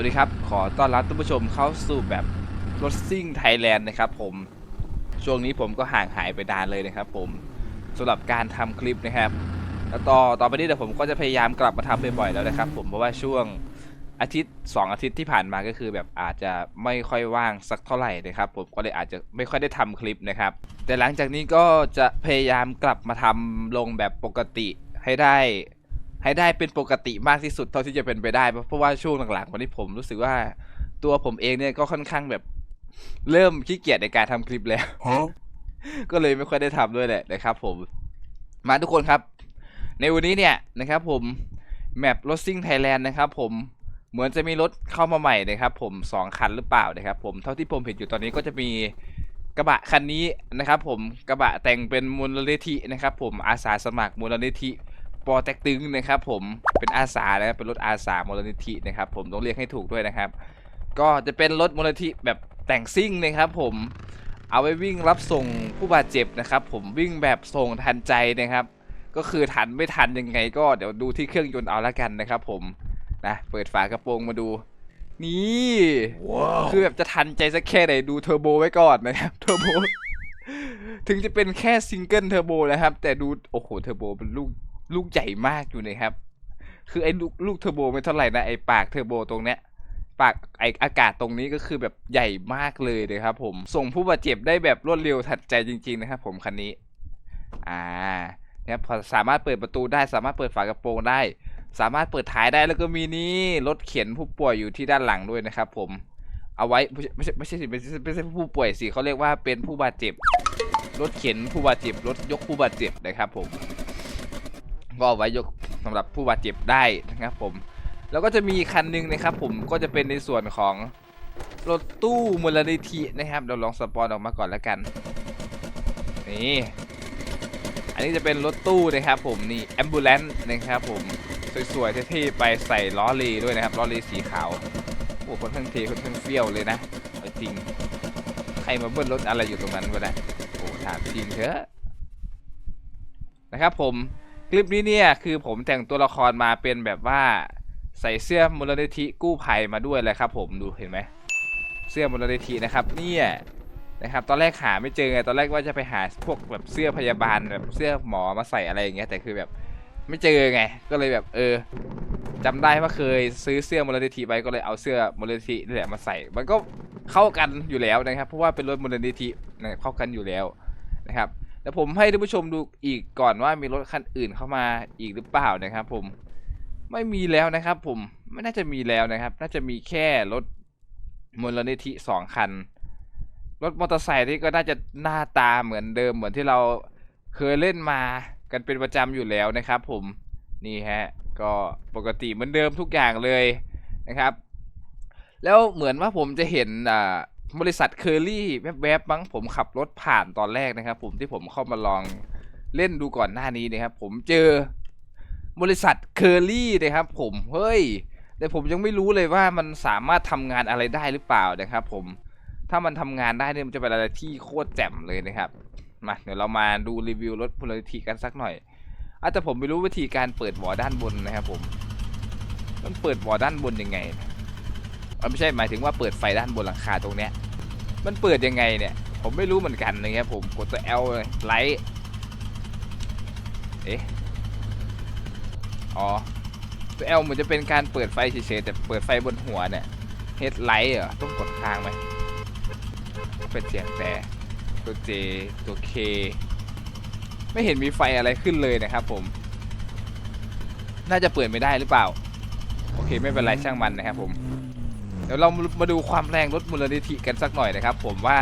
วัสดีครับ ขอต้อนรับท่านผู้ชมเข้าสู่แบบรถซิ่งไทยแลนด์นะครับผม ช่วงนี้ผมก็ห่างหายไปนานเลยนะครับผมสำหรับการทำคลิปนะครับ แล้วต่อต่อไปนี้เดี๋ยวผมก็จะพยายามกลับมาทำบ่อยๆแล้วนะครับผม เพราะว่าช่วงอาทิตย์ 2 อาทิตย์ที่ผ่านมาก็คือแบบอาจจะไม่ค่อยว่างสักเท่าไหร่นะครับ ผมก็เลยอาจจะไม่ค่อยได้ทำคลิปนะครับ แต่หลังจากนี้ก็จะพยายามกลับมาทำลงแบบปกติให้ได้ ให้ได้เป็นปกติมากที่สุดเท่าที่จะเป็นไปได้ เพราะว่าช่วงหลังๆวันนี้ผมรู้สึกว่าตัวผมเองเนี่ยก็ค่อนข้างแบบเริ่มขี้เกียจในการทำคลิปแล้ว ก็เลยไม่ค่อยได้ทำด้วยแหละนะครับ ผม มาทุกคนครับ ในวันนี้เนี่ยนะครับ ผมแมปรถซิ่งไทยแลนด์นะครับผมเหมือนจะมีรถเข้ามาใหม่นะครับ ผมสองคันหรือเปล่านะครับ ผมเท่าที่ผมเห็นอยู่ตอนนี้ก็จะมีกระบะคันนี้นะครับ ผมกระบะแต่งเป็นมูลนิธินะครับ ผมอาสาสมัครมูลนิธิ ปอแตกตึงนะครับผมเป็นอาสานะครับเป็นรถอาสามูลนิธินะครับผมต้องเรียกให้ถูกด้วยนะครับ ก็จะเป็นรถมูลนิธิแบบแต่งซิ่งนะครับผมเอาไว้วิ่งรับส่งผู้บาดเจ็บนะครับ ผมวิ่งแบบส่งทันใจนะครับ ก็คือทันไม่ทันยังไง ก็เดี๋ยวดูที่เครื่องยนต์เอาละกันนะครับ ผมนะเปิดฝากระโปรงมาดู นี่คือแบบจะทันใจสักแค่ไหนดูเทอร์โบไว้ก่อนนะครับเทอร์โบถึงจะเป็นแค่ซิงเกิลเทอร์โบนะครับ แต่ดูโอ้โหเทอร์โบเป็นลูก ลูกใหญ่มากอยู่นะครับ คือไอ้ลูกลูกเทอร์โบไม่เท่าไหร่นะไอ้ปากเทอร์โบตรงเนี้ยปากไออากาศตรงนี้ก็คือแบบใหญ่มากเลยนะครับผมส่งผู้บาดเจ็บได้แบบรวดเร็วทันใจจริง ๆ นะครับ ผมคันนี้ อ่านะครับพอสามารถเปิดประตูได้ สามารถเปิดฝากระโปรงได้ สามารถเปิดท้ายได้แล้วก็มีนี่รถเข็นผู้ป่วยอยู่ที่ด้านหลังด้วยนะครับ ผม เอาไว้ไม่ใช่ไม่ใช่ไม่ใช่ไม่ใช่ผู้ป่วยสิเขาเรียกว่าเป็นผู้บาดเจ็บรถเข็นผู้บาดเจ็บรถยกผู้บาดเจ็บนะครับผม ก็ไว้ยกสำหรับผู้บาดเจ็บได้นะครับผม แล้วก็จะมีคันหนึงนะครับ ผมก็จะเป็นในส่วนของรถตู้มูลนิธินะครับเราลองสปอนออกมาก่อนแล้วกันนี่อันนี้จะเป็นรถตู้นะครับผมนี่แอมบูเลนต์นะครับผมสวยๆเท่ๆไปใส่ล้อเลด้วยนะครับล้อเลสีขาวโอ้คนข้งเทคนข้งเฟี้ยวเลยนะจริงใครมาเบิ้ลรถอะไรอยู่ตรงนั้นวะเนี่ยโอ้ถามจริงเถอะนะครับผม คลิปนี้เนี่ยคือผมแต่งตัวละครมาเป็นแบบว่าใส่เสื้อมูลนิธิกู้ภัยมาด้วยเลยครับ ผมดูเห็นไหมเสื้อมูลนิธินะครับเนี่ยนะครับตอนแรกหาไม่เจอไงตอนแรกว่าจะไปหาพวกแบบเสื้อพยาบาลแบบเสื้อหมอมาใส่อะไรอย่างเงี้ยแต่คือแบบไม่เจอไงก็เลยแบบเออจำได้ว่าเคยซื้อเสื้อมูลนิธิไปก็เลยเอาเสื้อมูลนิธินี่แหละมาใส่ มันก็เข้ากันอยู่แล้วนะครับ เพราะว่าเป็นรถมูลนิธินะเข้ากันอยู่แล้วนะครับ เดี๋ยวผมให้ท่านผู้ชมดูอีกก่อนว่ามีรถคันอื่นเข้ามาอีกหรือเปล่านะครับ ผมไม่มีแล้วนะครับ ผมไม่น่าจะมีแล้วนะครับ น่าจะมีแค่รถมูลนิธิสองคัน รถมอเตอร์ไซค์ที่ก็น่าจะหน้าตาเหมือนเดิมเหมือนที่เราเคยเล่นมากันเป็นประจำอยู่แล้วนะครับ ผมนี่ฮะก็ปกติเหมือนเดิมทุกอย่างเลยนะครับ แล้วเหมือนว่าผมจะเห็นอ่า บริษัทเคอรี่แวบๆมั้งผมขับรถผ่านตอนแรกนะครับ ผมที่ผมเข้ามาลองเล่นดูก่อนหน้านี้นะครับ ผมเจอบริษัทเคอรี่นะครับ ผมเฮ้ย แต่ผมยังไม่รู้เลยว่ามันสามารถทำงานอะไรได้หรือเปล่านะครับ ผมถ้ามันทำงานได้เนี่ยมันจะเป็นอะไรที่โคตรแจ่มเลยนะครับมาเดี๋ยวเรามาดูรีวิวรถพลนิธิกันสักหน่อย อาจจะแต่ผมไม่รู้วิธีการเปิดวอด้านบนนะครับ ผม มันเปิดวอด้านบนยังไงนะ เอ่อไม่ใช่หมายถึงว่าเปิดไฟด้านบนหลังคาตรงเนี้ยมันเปิดยังไงเนี่ย ผมไม่รู้เหมือนกันนะครับผมกดตัว L เลยไลท์เอ๊ะอ๋อตัว L เหมือนจะเป็นการเปิดไฟเฉยๆแต่เปิดไฟบนหัวเนี่ยเฮดไลท์เหรอต้องกดค้างไหมเป็นเสียงแต่ตัว J ตัว K ไม่เห็นมีไฟอะไรขึ้นเลยนะครับผม น่าจะเปิดไม่ได้หรือเปล่า โอเคไม่เป็นไรช่างมันนะครับผม เดี๋ยวเรามาดูความแรงรถมูลนิธิกันสักหน่อยนะครับ ผมว่า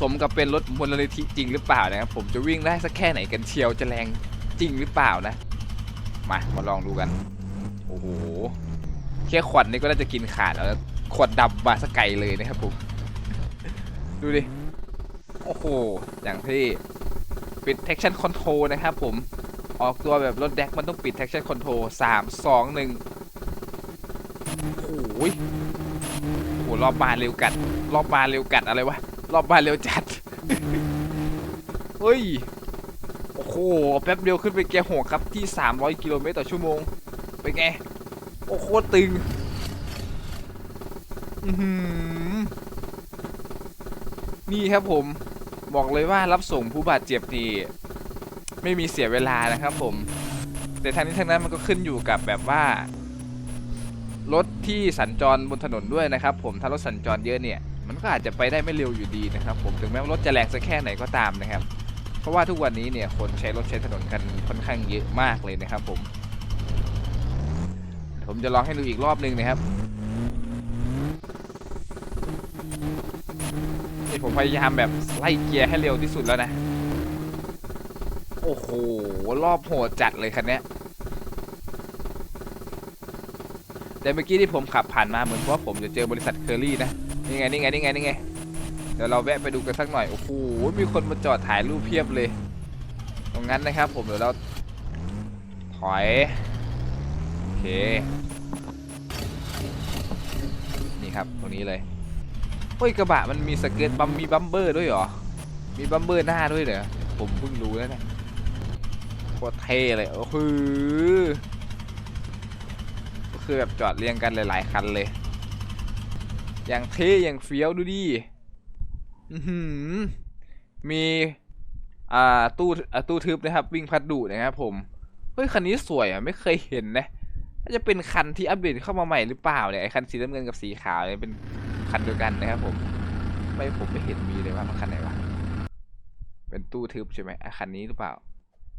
สมกับเป็นรถมูลนิธิจริงหรือเปล่านะครับผมจะวิ่งได้สักแค่ไหนกันเชียวจะแรงจริงหรือเปล่านะ มามาลองดูกันโอ้โหแค่ขวดนี้ก็น่าจะกินขาดแล้วขวดดำมาสกไกลเลยนะครับผมดูดิโอ้โหอย่างที่ปิด traction control นะครับผมออกตัวแบบรถแดกมันต้องปิด traction control สามสองหนึ่งโอ้ยโหรอบมาเร็วกัด รอบมาเร็วกัดอะไรวะ รอบมาเร็วจัด เฮ้ย โอ้โห แป๊บเดียวขึ้นไปเกียร์หกครับที่ 300 กิโลเมตรต่อชั่วโมง เป็นไง โอ้โคตรตึง อื้อหือนี่ครับผม บอกเลยว่ารับส่งผู้บาดเจ็บนี่ไม่มีเสียเวลานะครับผม แต่ทางนี้ทางนั้นมันก็ขึ้นอยู่กับแบบว่า รถที่สัญจรบนถนนด้วยนะครับ ผมถ้ารถสัญจรเยอะเนี่ยมันก็อาจจะไปได้ไม่เร็วอยู่ดีนะครับ ผมถึงแม้ว่ารถจะแรงสักแค่ไหนก็ตามนะครับ เพราะว่าทุกวันนี้เนี่ยคนใช้รถใช้ถนนกันค่อนข้างเยอะมากเลยนะครับ ผม ผมจะลองให้ดูอีกรอบหนึ่งนะครับนี่ผมพยายามแบบไล่เกียร์ให้เร็วที่สุดแล้วนะ โอ้โหรอบโหดจัดเลยคันนี้ย แต่เมื่อกี้ที่ผมขับผ่านมาเหมือนว่าผมจะเจอบริษัทเคอรี่นะนี่ไงนี่ไงนี่ไงนี่ไงเดี๋ยวเราแวะไปดูกันสักหน่อยโอ้โหมีคนมาจอดถ่ายรูปเพียบเลย ตรงนั้นนะครับ ผมเดี๋ยวเราถอยโอเคนี่ครับตรงนี้เลยเฮ้ยกระบะมันมีสเกิร์ตบัมมีบัมเบอร์ด้วยเหรอมีบัมเบอร์หน้าด้วยเหรอผมเพิ่งรู้แล้วเนี่ยโคตรเท่เลยโอ้โห คือแบบจอดเรียงกันหลาย ๆ คันเลย อย่างเท่อย่างเฟี้ยวดูดิมีอ่าตู้อ่าตู้ทึบนะครับ วิ่งพัดดุนะครับผม เฮ้ย คันนี้สวยอะ ไม่เคยเห็นนะน่าจะเป็นคันที่อัปเดตเข้ามาใหม่หรือเปล่าเนี่ยไอคันสีน้ำเงินกับสีขาวเนี่ยเป็นคันเดียวกันนะครับผม ไม่ผมไม่เห็นมีเลยว่ามันคันไหนวะเป็นตู้ทึบใช่ไหมไอคันนี้หรือเปล่า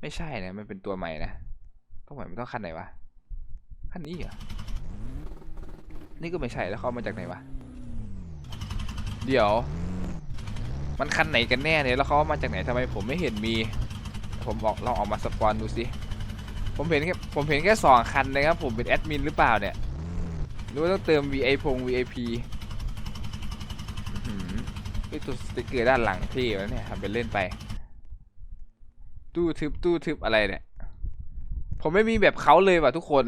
ไม่ใช่นะมันเป็นตัวใหม่นะ ต้องใหม่มันต้องคันไหนวะ คันนี้เหรอ นี่ก็ไม่ใช่แล้วเขามาจากไหนวะ เดี๋ยว มันคันไหนกันแน่เนี่ย แล้วเขามาจากไหนทำไมผมไม่เห็นมี ผมบอกลองออกมาสปอนดูสิ ผมเห็นแค่ผมเห็นแค่สองคันนะครับ ผมเป็นแอดมินหรือเปล่าเนี่ยหรือว่าต้องเติม VI พง VIP หือไอตัวสติกเกอร์ด้านหลังเท่แล้วเนี่ยทำเป็นเล่นไป ตู้ทึบตู้ทึบอะไรเนี่ย ผมไม่มีแบบเขาเลยว่ะทุกคน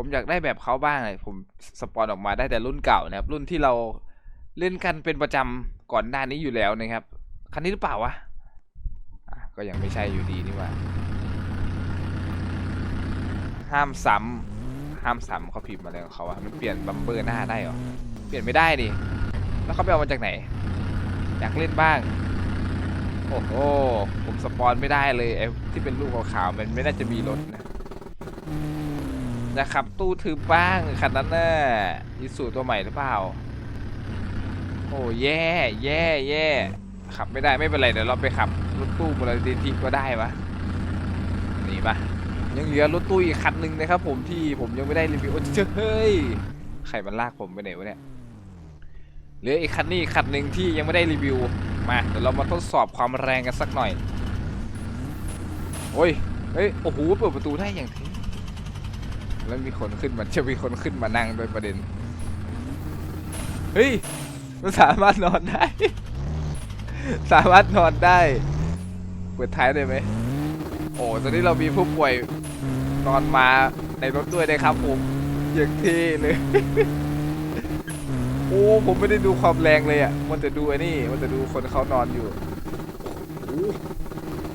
ผมอยากได้แบบเขาบ้างเลยผมสปอนออกมาได้แต่รุ่นเก่านะครับ รุ่นที่เราเล่นกันเป็นประจำก่อนหน้านี้อยู่แล้วนะครับ คันนี้หรือเปล่าวะะก็ยังไม่ใช่อยู่ดีนี่หว่า ห้ามซ้ำห้ามซ้ำเขาพิมพ์มาเลยของเขาอะมันเปลี่ยนบัมเบอร์หน้าได้หรอ เปลี่ยนไม่ได้ดิ แล้วเขาไปเอามาจากไหน อยากเล่นบ้าง โอ้โห ผมสปอนไม่ได้เลยไอ้ที่เป็นลูกขาวๆมันไม่น่าจะมีรถนะ นะครับ ตู้ถือบ้างคันนั้นน่ะยีสูตัวใหม่หรือเปล่า โอ้แย่แย่แย่ขับไม่ได้ไม่เป็นไรเดี๋ยวเราไปขับรถตู้มูลนิธิก็ได้ปะนี่ปะยังเหลือรถตู้อีกคันหนึ่งนะครับ ผมที่ผมยังไม่ได้รีวิวโอ้เฮ้ยใครมันลากผมไปไหนวะเนี่ยเหลืออีกคันนี้คันหนึ่งที่ยังไม่ได้รีวิวมาเดี๋ยวเรามาทดสอบความแรงกันสักหน่อยโอ้ยเฮ้ยโอ้โหเปิดประตูได้อย่างเท่ แล้วมีคนขึ้นมาจะมีคนขึ้นมานั่งโดยประเด็น เฮ้ย มันสามารถนอนได้ สามารถนอนได้ เปิดท้ายได้ไหม โอ้ ตอนนี้เรามีผู้ป่วยนอนมาในรถด้วยนะครับผมอย่างเท่เลย โอ้ ผมไม่ได้ดูความแรงเลยอะ มันจะดูไอ้นี่ มันจะดูคนเขานอนอยู่ โอ้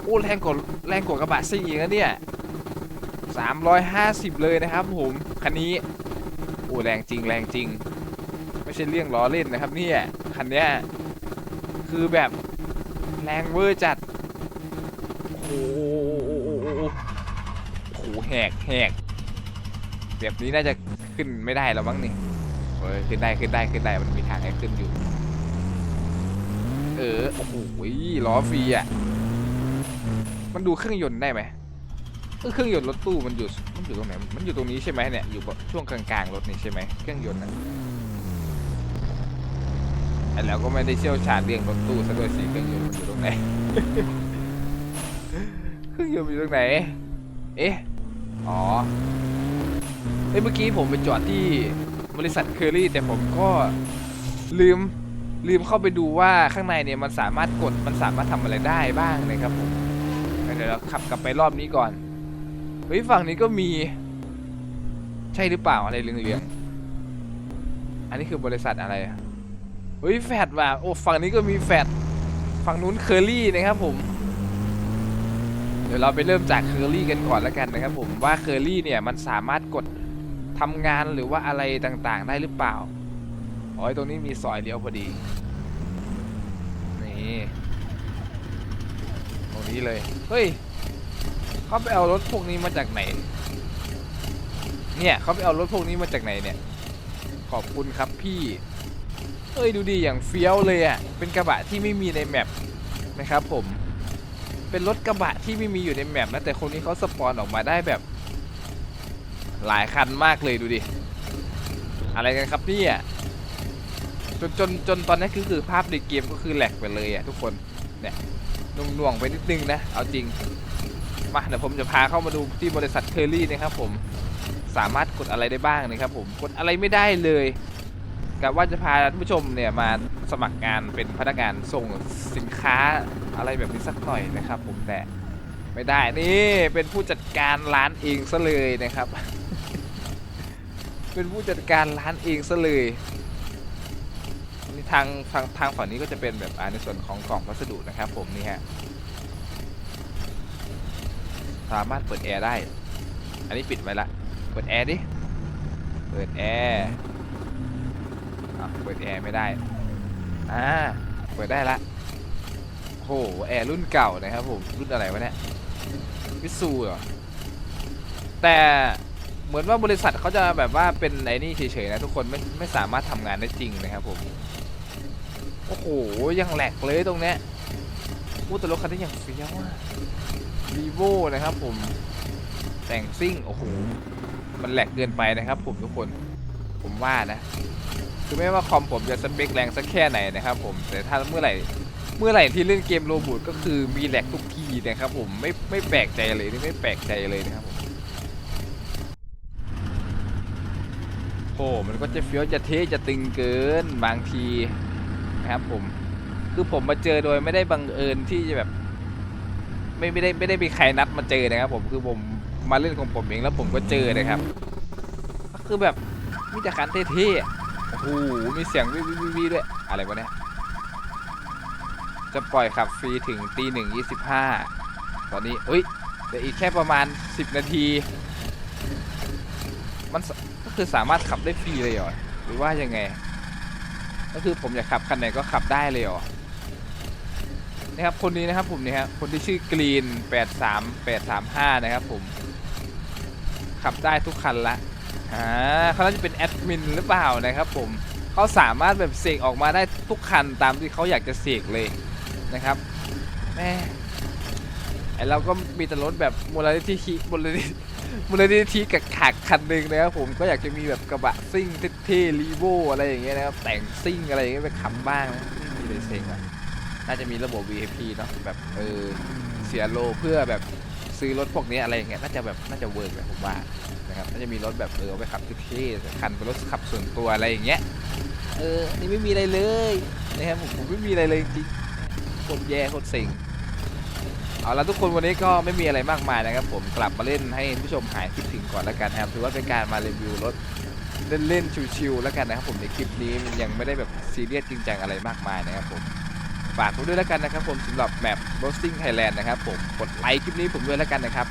โอ้แรงกว่าแรงกว่ากระบะซิ่งอีกนะเนี่ย สามร้อยห้าสิบเลยนะครับผม คันนี้ โอ้แรงจริงแรงจริง ไม่ใช่เรื่องล้อเล่นนะครับเนี่ย คันเนี้ย คือแบบแรงเวอร์จัด โอ้โหโหแหกแหกแบบนี้น่าจะขึ้นไม่ได้แล้วมั้งนี่เฮ้ยขึ้นได้ขึ้นได้ขึ้นได้มันมีทางให้ขึ้นอยู่ เออ โอ้โหล้อฟรีอะ มันดูเครื่องยนต์ได้ไหม เออเครื่องยนต์รถตู้มันอยู่มันอยู่ตรงไหนมันอยู่ตรงนี้ใช่ไหมเนี่ยอยู่ช่วงกลางๆรถนี่ใช่ไหมเครื่องยนต์นะแล้วก็ไม่ได้เชี่ยวชาญเรื่องรถตู้ซะด้วยสิเครื่องยนต์มันอยู่ตรงไหนเครื่องยนต์อยู่ตรงไหน เอ๊ะอ๋อเอ้เมื่อกี้ผมไปจอดที่บริษัทเคอรี่แต่ผมก็ลืมลืมเข้าไปดูว่าข้างในเนี่ยมันสามารถกดมันสามารถทำอะไรได้บ้างนะครับผมเดี๋ยวเราขับกลับไปรอบนี้ก่อน เฮ้ยฝั่งนี้ก็มี ใช่หรือเปล่าอะไรเหลืองๆอันนี้คือบริษัทอะไรอะเฮ้ยแฟดว่ะโอ้ฝั่งนี้ก็มีแฟดฝั่งนู้นเคอรี่นะครับผม เดี๋ยวเราไปเริ่มจากเคอรี่กันก่อนแล้วกันนะครับผมว่าเคอรี่เนี่ยมันสามารถกดทำงานหรือว่าอะไรต่างๆ ได้หรือเปล่าอ๋อไอตรงนี้มีซอยเลี้ยวพอดีนี่ตรงนี้เลยเฮ้ย เขาไปเอารถพวกนี้มาจากไหน เนี่ยเขาไปเอารถพวกนี้มาจากไหนเนี่ย ขอบคุณครับพี่ เอ้ยดูดีอย่างเฟี้ยวเลยอะ่ะ เป็นกระบะที่ไม่มีในแมปนะครับผม เป็นรถกระบะที่ไม่มีอยู่ในแมปนะแต่คนนี้เขาสปอนออกมาได้แบบ หลายคันมากเลยดูดิ อะไรกันครับเนี่ย จนจนจนตอนนี้คือคือภาพในเกมก็คือแหลกไปเลยอะ่ะทุกคน เนี่ยน่วงๆไปนิดนึงนะ เอาจริง มาเดี๋ยวผมจะพาเข้ามาดูที่บริษัทเคอรี่นะครับผมสามารถกดอะไรได้บ้างนะครับผมกดอะไรไม่ได้เลยกะว่าจะพาท่านผู้ชมเนี่ยมาสมัครงานเป็นพนักงานส่งสินค้าอะไรแบบนี้สักหน่อยนะครับ ผมแต่ไม่ได้นี่เป็นผู้จัดการร้านเองซะเลยนะครับ เป็นผู้จัดการร้านเองซะเลยนี่ทางทางทางฝั่งนี้ก็จะเป็นแบบในส่วนของกล่องพัสดุนะครับ ผมนี่ฮะ สามารถเปิดแอร์ได้ อันนี้ปิดไว้ละ เปิดแอร์ดิ เปิดแอร์อะเปิดแอร์ไม่ได้ อ่า เปิดได้ละโหแอร์รุ่นเก่านะครับผม รุ่นอะไรวะเนี่ยมิสูเหรอ แต่เหมือนว่าบริษัทเขาจะแบบว่าเป็นไอ้นี่เฉยๆนะทุกคนไม่ไม่สามารถทำงานได้จริงนะครับผม โอ้โห ยังแหลกเลยตรงเนี้ยพูดแต่รถคันนี้อย่างเฟี้ยวอะ รีโวนะครับผมแต่งซิ่งโอ้โหมันแหลกเกินไปนะครับ ผมทุกคนผมว่านะ คือไม่ว่าคอมผมจะสเปคแรงสักแค่ไหนนะครับ ผมแต่ถ้าเมื่อไหร่เมื่อไหร่ที่เล่นเกมโรบูทก็คือมีแหลกทุกทีนะครับ ผมไม่ไม่แปลกใจเลยนี่ไม่แปลกใจเลยนะครับผมโอ้มันก็จะเฟี้ยวจะเทจะตึงเกินบางทีนะครับผมคือผมมาเจอโดยไม่ได้บังเอิญที่จะแบบ ไม่ไม่ได้ไม่ได้มีใครนัดมาเจอนะครับผมคือผมมาเล่นของผมเองแล้วผมก็เจอนะครับก็คือแบบมีแต่คันเท่ๆโอ้โหมีเสียงวิววิววิวด้วยอะไรวะเนี่ยจะปล่อยขับฟรีถึงตีหนึ่งยี่สิบห้าตอนนี้เอ้ยเดี๋ยวอีกแค่ประมาณ 10 นาที มันก็คือสามารถขับได้ฟรีเลยเหรอหรือว่ายังไง ก็คือผมอยากขับคันไหนก็ขับได้เลยเหรอ นะครับคนนี้นะครับผมนี่ครับคนที่ชื่อกรีน 83835 นะครับผม ขับได้ทุกคันละอ่าเขาน่าจะเป็นแอดมินหรือเปล่านะครับผมเขาสามารถแบบเสกออกมาได้ทุกคันตามที่เขาอยากจะเสกเลยนะครับแม่ไอเราก็มีแต่รถแบบมูลนิธิมูลนิธิมูลนิธิกับขากคันหนึ่งนะครับผมก็อยากจะมีแบบกระบะซิ่งเท่ๆรีโวอะไรอย่างเงี้ยนะครับแต่งซิ่งอะไรอย่างเงี้ยไปขับบ้างนะไม่มีเลยเซ็งอะ น่าจะมีระบบ VIP เนาะแบบเออเสียโลเพื่อแบบซื้อรถพวกนี้อะไรอย่างเงี้ยน่าจะแบบน่าจะเวิร์กแหละผมว่านะครับน่าจะมีรถแบบเออไปขับเท่ๆคันเป็นรถขับส่วนตัวอะไรอย่างเงี้ยเออนี่ไม่มีอะไรเลยนะครับผมผมไม่มีอะไรเลยจริงโคตรแย่คตรเซ็งเอาละทุกคนวันนี้ก็ไม่มีอะไรมากมายนะครับ ผมกลับมาเล่นให้ผู้ชมหายคิดถึงก่อนแล้วกันนะครับถือว่าเป็นการมารีวิวรถเล่นๆชิวๆแล้วกันนะครับผมในคลิปนี้มันยังไม่ได้แบบซีเรียสจริงจังอะไรมากมายนะครับผม ฝากผมด้วยแล้วกันนะครับผมสำหรับแมป Roasting Thailand นะครับผมกดไลค์คลิปนี้ผมด้วยแล้วกันนะครับ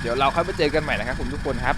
เดี๋ยวเราค่อยมาเจอกันใหม่นะครับผมทุกคนครับ